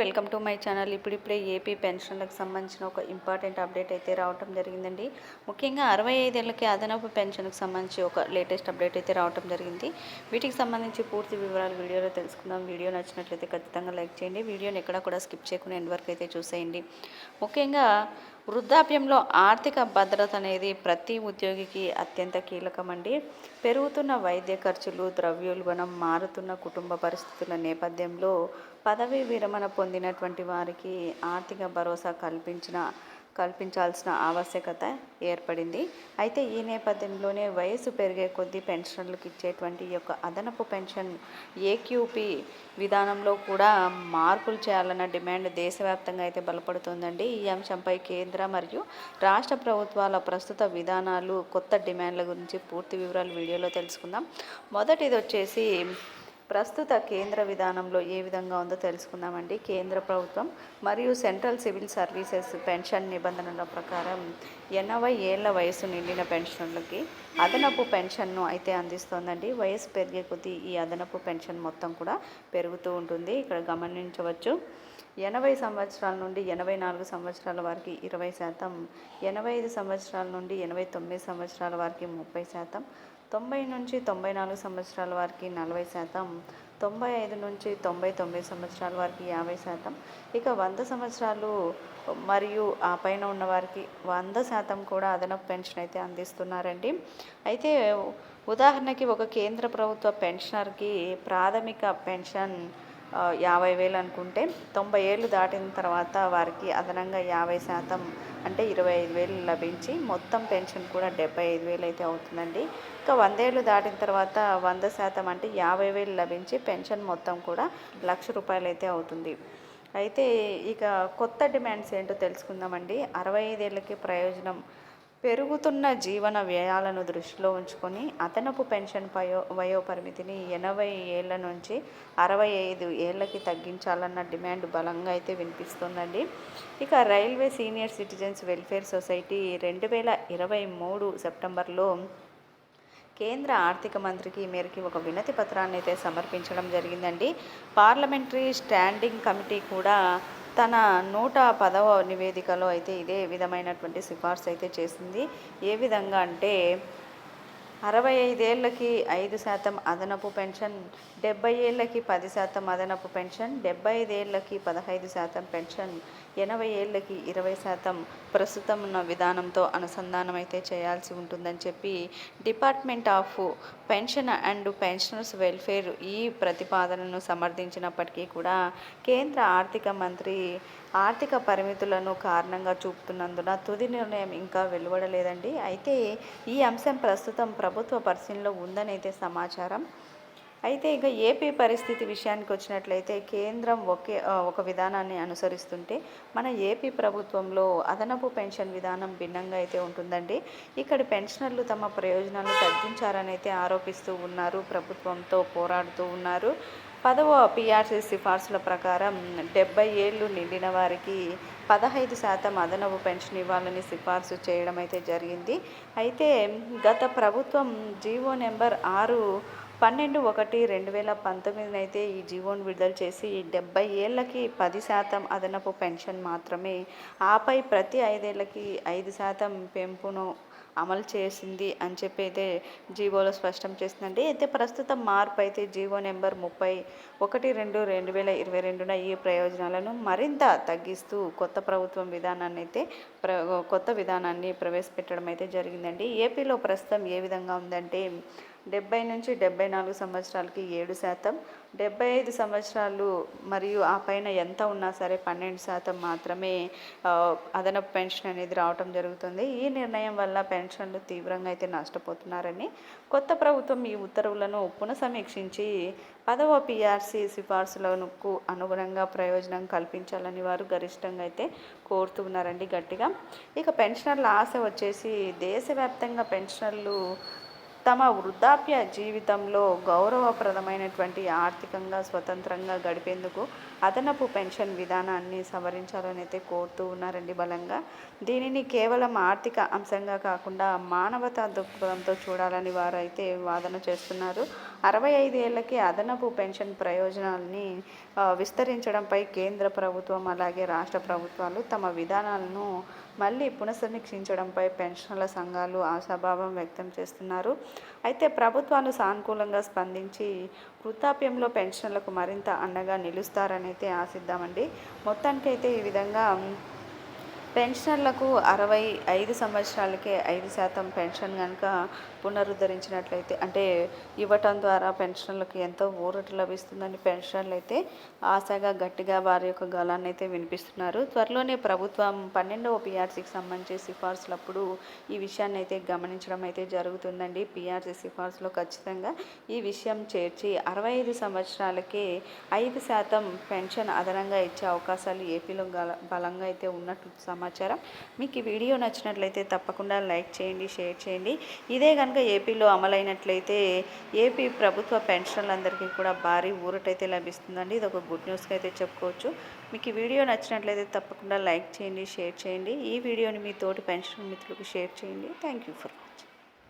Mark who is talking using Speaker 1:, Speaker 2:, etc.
Speaker 1: Welcome to my channel. ఇప్పుడిప్పుడే AP పెన్షన్లకు సంబంధించిన ఒక ఇంపార్టెంట్ అప్డేట్ అయితే రావటం జరిగిందండి. ముఖ్యంగా అరవై ఐదేళ్ళకి అదనపు పెన్షన్కు సంబంధించి ఒక లేటెస్ట్ అప్డేట్ అయితే రావటం జరిగింది. వీటికి సంబంధించి పూర్తి వివరాలు వీడియోలో తెలుసుకుందాం. వీడియో నచ్చినట్లయితే ఖచ్చితంగా లైక్ చేయండి. వీడియోని ఎక్కడ కూడా స్కిప్ చేయకుండా ఎండ్ వరకు అయితే చూసేయండి. ముఖ్యంగా వృద్ధాప్యంలో ఆర్థిక భద్రత అనేది ప్రతి ఉద్యోగికి అత్యంత కీలకమండి. పెరుగుతున్న వైద్య ఖర్చులు ద్రవ్యోల్బణం మారుతున్న కుటుంబ పరిస్థితుల నేపథ్యంలో పదవీ విరమణ పొందినటువంటి వారికి ఆర్థిక భరోసా కల్పించిన కల్పించాల్సిన ఆవశ్యకత ఏర్పడింది. అయితే ఈ నేపథ్యంలోనే వయసు పెరిగే కొద్దీ పెన్షన్లకు ఇచ్చేటువంటి ఈ యొక్క అదనపు పెన్షన్ ఏక్యూపీ విధానంలో కూడా మార్పులు చేయాలన్న డిమాండ్ దేశవ్యాప్తంగా అయితే బలపడుతుందండి. ఈ అంశంపై కేంద్ర మరియు రాష్ట్ర ప్రభుత్వాల ప్రస్తుత విధానాలు కొత్త డిమాండ్ల గురించి పూర్తి వివరాలు వీడియోలో తెలుసుకుందాం. మొదటిది వచ్చేసి ప్రస్తుత కేంద్ర విధానంలో ఏ విధంగా ఉందో తెలుసుకుందామండి. కేంద్ర ప్రభుత్వం మరియు సెంట్రల్ సివిల్ సర్వీసెస్ పెన్షన్ నిబంధనల ప్రకారం ఎనభై ఏళ్ళ వయసు నిండిన పెన్షన్లకి అదనపు పెన్షన్ను అయితే అందిస్తోందండి. వయసు పెరిగే కొద్దీ ఈ అదనపు పెన్షన్ మొత్తం కూడా పెరుగుతూ ఉంటుంది. ఇక్కడ గమనించవచ్చు ఎనభై సంవత్సరాల నుండి ఎనభై నాలుగు సంవత్సరాల వారికి ఇరవై శాతం ఎనభై ఐదు సంవత్సరాల నుండి ఎనభై తొమ్మిది సంవత్సరాల వారికి ముప్పై శాతం తొంభై నుంచి తొంభై నాలుగు సంవత్సరాల వారికి నలభై శాతం తొంభై ఐదు నుంచి తొంభై తొమ్మిది సంవత్సరాల వారికి యాభై శాతం. ఇక వంద సంవత్సరాలు మరియు ఆ పైన ఉన్న వారికి వంద శాతం కూడా అదనపు పెన్షన్ అయితే అందిస్తున్నారండి. అయితే ఉదాహరణకి ఒక కేంద్ర ప్రభుత్వ పెన్షనర్కి ప్రాథమిక పెన్షన్ యాభై వేలు అనుకుంటే తొంభై ఏళ్ళు దాటిన తర్వాత వారికి అదనంగా యాభై శాతం అంటే ఇరవై ఐదు వేలు లభించి మొత్తం పెన్షన్ కూడా డెబ్బై ఐదు వేలు అయితే అవుతుందండి. ఇంకా వందేళ్ళు దాటిన తర్వాత వంద శాతం అంటే యాభై వేలు లభించి పెన్షన్ మొత్తం కూడా లక్ష రూపాయలు అయితే అవుతుంది. అయితే ఇక కొత్త డిమాండ్స్ ఏంటో తెలుసుకుందామండి. అరవై ఐదేళ్ళకి ప్రయోజనం పెరుగుతున్న జీవన వ్యయాలను దృష్టిలో ఉంచుకొని అదనపు పెన్షన్ వయో వయోపరిమితిని ఎనభై ఏళ్ళ నుంచి అరవై ఐదు ఏళ్ళకి తగ్గించాలన్న డిమాండ్ బలంగా అయితే వినిపిస్తుందండి. ఇక railway senior citizens welfare society రెండు వేల ఇరవై మూడు సెప్టెంబర్లో కేంద్ర ఆర్థిక మంత్రికి ఈ మేరకి ఒక వినతి పత్రాన్ని అయితే సమర్పించడం జరిగిందండి. పార్లమెంటరీ స్టాండింగ్ కమిటీ కూడా తన నూట పదవ నివేదికలో అయితే ఇదే విధమైనటువంటి సిఫార్సు అయితే చేసింది. ఏ విధంగా అంటే అరవై ఐదేళ్ళకి ఐదు శాతం అదనపు పెన్షన్ డెబ్బై ఏళ్ళకి పది శాతం అదనపు పెన్షన్ డెబ్బై ఐదేళ్ళకి పదహైదు శాతం పెన్షన్ ఎనభై ఏళ్ళకి ఇరవై శాతం ప్రస్తుతం ఉన్న విధానంతో అనుసంధానం అయితే చేయాల్సి ఉంటుందని చెప్పి department of pension and pensioners welfare ఈ ప్రతిపాదనను సమర్థించినప్పటికీ కూడా కేంద్ర ఆర్థిక మంత్రి ఆర్థిక పరిమితులను కారణంగా చూపుతున్నందున తుది నిర్ణయం ఇంకా వెలువడలేదండి. అయితే ఈ అంశం ప్రస్తుతం ప్రభుత్వ పరిశీలనలో ఉందనైతే సమాచారం. అయితే ఇక ఏపీ పరిస్థితి విషయానికి వచ్చినట్లయితే కేంద్రం ఒకే ఒక విధానాన్ని అనుసరిస్తుంటే మన ఏపీ ప్రభుత్వంలో అదనపు పెన్షన్ విధానం భిన్నంగా అయితే ఉంటుందండి. ఇక్కడ పెన్షనర్లు తమ ప్రయోజనాలు తగ్గించారని అయితే ఆరోపిస్తూ ఉన్నారు. ప్రభుత్వంతో పోరాడుతూ ఉన్నారు. పదవ పిఆర్సీ సిఫార్సుల ప్రకారం డెబ్బై ఏళ్ళు నిండిన వారికి పదహైదు శాతం అదనపు పెన్షన్ ఇవ్వాలని సిఫార్సు చేయడం అయితే జరిగింది. అయితే గత ప్రభుత్వం జీవో నెంబర్ ఆరు పన్నెండు ఒకటి రెండు వేల పంతొమ్మిదినైతే ఈ జీవోను విడుదల చేసి డెబ్బై ఏళ్ళకి పది శాతం అదనపు పెన్షన్ మాత్రమే ఆపై ప్రతి ఐదేళ్ళకి ఐదు శాతం పెంపును అమలు చేసింది అని చెప్పి అయితే జీవోలో స్పష్టం చేసిందండి. అయితే ప్రస్తుతం మార్పు అయితే జీవో నెంబర్ ముప్పై ఒకటి రెండు రెండు వేల ఇరవై రెండున ఈ ప్రయోజనాలను మరింత తగ్గిస్తూ కొత్త ప్రభుత్వం విధానాన్ని అయితే ప్ర కొత్త విధానాన్ని ప్రవేశపెట్టడం అయితే జరిగిందండి. ఏపీలో ప్రస్తుతం ఏ విధంగా ఉందంటే డెబ్బై నుంచి డెబ్బై నాలుగు సంవత్సరాలకి ఏడు శాతం. డెబ్బై ఐదు సంవత్సరాలు మరియు ఆ పైన ఎంత ఉన్నా సరే పన్నెండు శాతం మాత్రమే అదనపు పెన్షన్ అనేది రావటం జరుగుతుంది. ఈ నిర్ణయం వల్ల పెన్షన్లు తీవ్రంగా అయితే నష్టపోతున్నారని కొత్త ప్రభుత్వం ఈ ఉత్తర్వులను పునఃసమీక్షించి పదవ పిఆర్సీ సిఫార్సులకు అనుగుణంగా ప్రయోజనం కల్పించాలని వారు గరిష్టంగా అయితే కోరుతున్నారండి గట్టిగా. ఇక పెన్షనర్ల ఆశ వచ్చేసి దేశవ్యాప్తంగా పెన్షనర్లు తమ వృద్ధాప్య జీవితంలో గౌరవప్రదమైనటువంటి ఆర్థికంగా స్వతంత్రంగా గడిపేందుకు అదనపు పెన్షన్ విధానాన్ని సవరించాలని అయితే కోరుతూ ఉన్నారండి బలంగా. దీనిని కేవలం ఆర్థిక అంశంగా కాకుండా మానవతా దృక్పథంతో చూడాలని వారు అయితే వాదన చేస్తున్నారు. అరవై ఐదు ఏళ్ళకి అదనపు పెన్షన్ ప్రయోజనాలని విస్తరించడంపై కేంద్ర ప్రభుత్వం అలాగే రాష్ట్ర ప్రభుత్వాలు తమ విధానాలను మళ్ళీ పునఃసమీక్షించడంపై పెన్షన్ల సంఘాలు ఆశాభావం వ్యక్తం చేస్తున్నారు. అయితే ప్రభుత్వాలు సానుకూలంగా స్పందించి వృద్ధాప్యంలో పెన్షన్లకు మరింత అండగా నిలుస్తారని అయితే ఆశిద్దామండి. మొత్తానికైతే ఈ విధంగా పెన్షన్లకు అరవై ఐదు సంవత్సరాలకే ఐదు శాతం పెన్షన్ కనుక పునరుద్ధరించినట్లయితే అంటే ఇవ్వటం ద్వారా పెన్షన్లకు ఎంతో ఊరట లభిస్తుందని పెన్షన్లు అయితే ఆశగా గట్టిగా వారి యొక్క గలాన్ని అయితే వినిపిస్తున్నారు. త్వరలోనే ప్రభుత్వం పన్నెండవ పిఆర్సీకి సంబంధించి సిఫార్సులప్పుడు ఈ విషయాన్ని అయితే గమనించడం అయితే జరుగుతుందండి. పిఆర్సీ సిఫార్సులో ఖచ్చితంగా ఈ విషయం చేర్చి అరవై ఐదు సంవత్సరాలకే ఐదు శాతం పెన్షన్ అదనంగా ఇచ్చే అవకాశాలు ఏపీలో గల బలంగా అయితే ఉన్నట్లు సమాచారం సమాచారం. మీకు ఈ వీడియో నచ్చినట్లయితే తప్పకుండా లైక్ చేయండి షేర్ చేయండి. ఇదే కనుక ఏపీలో అమలైనట్లయితే ఏపీ ప్రభుత్వ పెన్షన్లందరికీ కూడా భారీ ఊరటైతే లభిస్తుందండి. ఇది ఒక గుడ్ న్యూస్గా అయితే చెప్పుకోవచ్చు. మీకు ఈ వీడియో నచ్చినట్లయితే తప్పకుండా లైక్ చేయండి షేర్ చేయండి. ఈ వీడియోని మీ తోటి పెన్షన్ మిత్రులకు షేర్ చేయండి. Thank you for